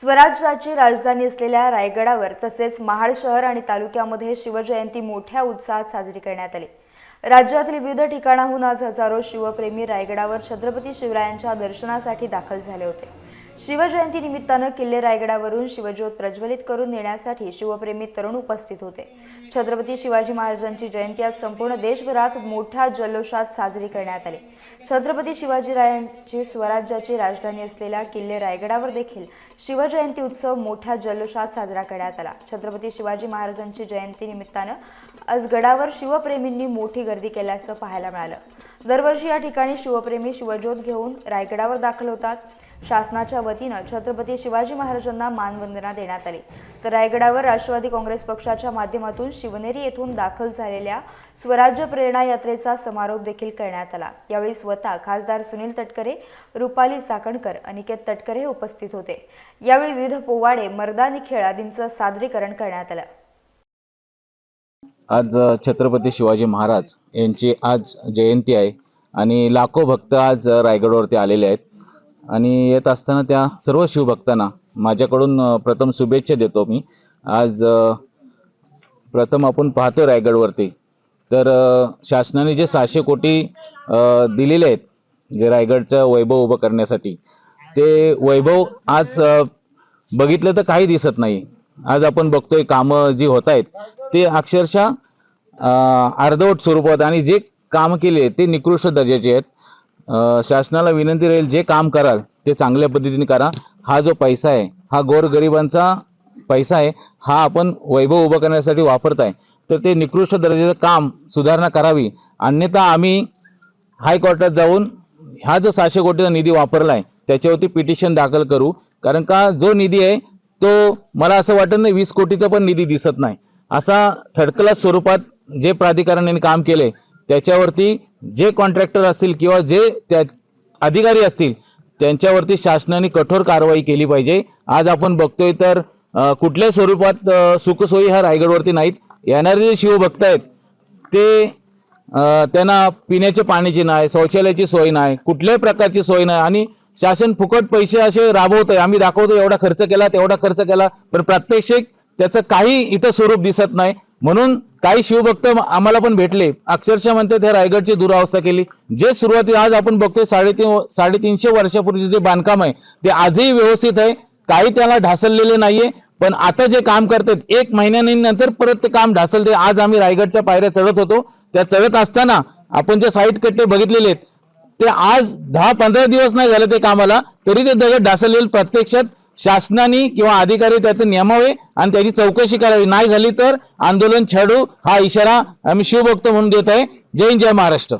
स्वराज्याची राजधानी असलेल्या रायगडावर तसेच महाड शहर आणि तालुक्यामध्ये शिवजयंती मोठ्या उत्साहात साजरी करण्यात आली. राज्यातील विविध ठिकाणाहून आज हजारो शिवप्रेमी रायगडावर छत्रपती शिवरायांच्या दर्शनासाठी दाखल झाले होते. शिवजयंती निमित्तानं किल्ले रायगडावरून शिवज्योत प्रज्वलित करून नेण्यासाठी शिवप्रेमी तरुण उपस्थित होते. छत्रपती शिवाजी महाराजांची जयंती आज संपूर्ण देशभरात मोठ्या जल्लोषात साजरी करण्यात आली. छत्रपती शिवाजीरायांची स्वराज्याची राजधानी असलेल्या किल्ले रायगडावर देखील शिवजयंती उत्सव मोठ्या जल्लोषात साजरा करण्यात आला. छत्रपती शिवाजी महाराजांची जयंती निमित्तानं आज गडावर शिवप्रेमींनी मोठी गर्दी केल्याचं पाहायला मिळालं. दरवर्षी या ठिकाणी शिवप्रेमी शिवज्योत घेऊन रायगडावर दाखल होतात. शासनाच्या वतीनं छत्रपती शिवाजी महाराजांना मानवंदना देण्यात आली. तर रायगडावर राष्ट्रवादी काँग्रेस पक्षाच्या माध्यमातून शिवनेरी येथून दाखल झालेल्या स्वराज्य प्रेरणा यात्रेचा समारोप देखील करण्यात आला. यावेळी स्वतः खासदार सुनील तटकरे रुपाली चाकणकर अनिकेत तटकरे उपस्थित होते. यावेळी विविध पोवाडे मर्दानी खेळ आदींचं सादरीकरण करण्यात आलं. आज छत्रपती शिवाजी महाराज यांची आज जयंती आहे आणि लाखो भक्त आज रायगडवरती आलेले आहेत. आणि येत असताना त्या सर्व शिवभक्तांना माझ्याकडून प्रथम शुभेच्छा देतो मी. आज प्रथम आपण पाहतो रायगडवरती. तर शासनाने जे सहाशे कोटी दिलेले आहेत जे रायगडचं वैभव उभं करण्यासाठी ते वैभव आज बघितलं तर काही दिसत नाही. आज आपण बघतोय कामं जी होत आहेत ते अक्षरशः अर्धवट स्वरूपात आणि जे काम केले ते निकृष्ट दर्जाचे आहेत. शासनाला विनंती राहील जे काम कराल ते चांगल्या पद्धतीने करा. हा जो पैसा आहे हा गोरगरिबांचा पैसा आहे हा आपण वैभव उभं करण्यासाठी वापरत आहे तर ते निकृष्ट दर्जाचं काम सुधारणा करावी. अन्यथा आम्ही हायकोर्टात जाऊन हा जो सहाशे कोटीचा निधी वापरला आहे त्याच्यावरती पिटिशन दाखल करू. कारण का जो निधी आहे तो मला असं वाटत नाही वीस कोटीचा पण निधी दिसत नाही. असा थर्ड क्लास स्वरूपात जे प्राधिकरणाने काम केले त्याच्यावरती जे कॉन्ट्रॅक्टर असतील किंवा जे त्या अधिकारी असतील त्यांच्यावरती शासनाने कठोर कारवाई केली पाहिजे. आज आपण बघतोय तर कुठल्या स्वरूपात सुखसोयी ह्या रायगडवरती नाहीत. येणारे जे शिवभक्त आहेत ते त्यांना पिण्याच्या पाण्याची नाही शौचालयाची सोय नाही कुठल्याही प्रकारची सोय नाही आणि शासन फुकट पैसे असे राबवतोय. आम्ही दाखवतो एवढा खर्च केला तेवढा खर्च केला पण प्रात्यक्षिक त्याचं काही इथं स्वरूप दिसत नाही. म्हणून काही शिवभक्त आम्हाला पण भेटले. अक्षरशः म्हणते त्या रायगडची दुरावस्था केली. जे सुरुवाती आज आपण बघतोय साडेतीन साडेतीनशे वर्षापूर्वीचे जे बांधकाम आहे ते आजही व्यवस्थित आहे. काही त्याला ढासळलेले नाहीये. पण आता जे काम करतात एक महिन्यानंतर परत ते काम ढासलते आज आम्ही रायगडच्या पायऱ्या चढत होतो. त्या चढत असताना आपण जे साईट कट्टे बघितलेले आहेत ते आज दहा पंधरा दिवस नाही झाले ते कामाला तरी ते दगड ढासळलेले प्रत्यक्षात शासनाने किंवा अधिकारी त्यातून नियमावे आणि त्याची चौकशी करावी. नाही झाली तर आंदोलन छेडू हा इशारा आम्ही शिवभक्त म्हणून देत आहे. जय हिंद, जय महाराष्ट्र.